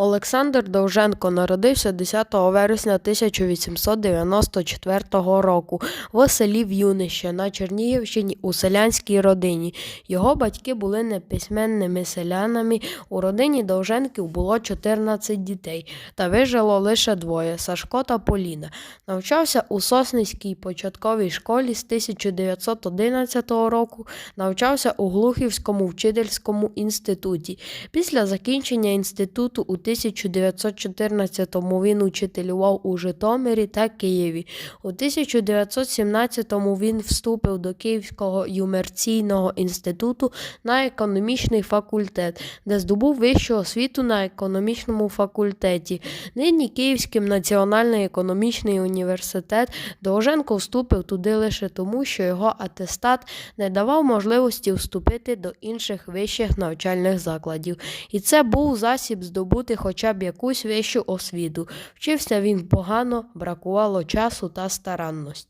Олександр Довженко народився 10 вересня 1894 року в селі В'юнище на Чернігівщині у селянській родині. Його батьки були неписьменними селянами. У родині Довженків було 14 дітей, та вижило лише двоє Сашко та Поліна. Навчався у Сосницькій початковій школі з 1911 року, навчався у Глухівському вчительському інституті. Після закінчення інституту у 1914-му він учителював у Житомирі та Києві. У 1917-му він вступив до Київського юмерційного інституту на економічний факультет, де здобув вищу освіту на економічному факультеті. Нині Київський національний економічний університет Довженко вступив туди лише тому, що його атестат не давав можливості вступити до інших вищих навчальних закладів. І це був засіб здобути хоча б якусь вищу освіту. Вчився він погано, бракувало часу та старанності.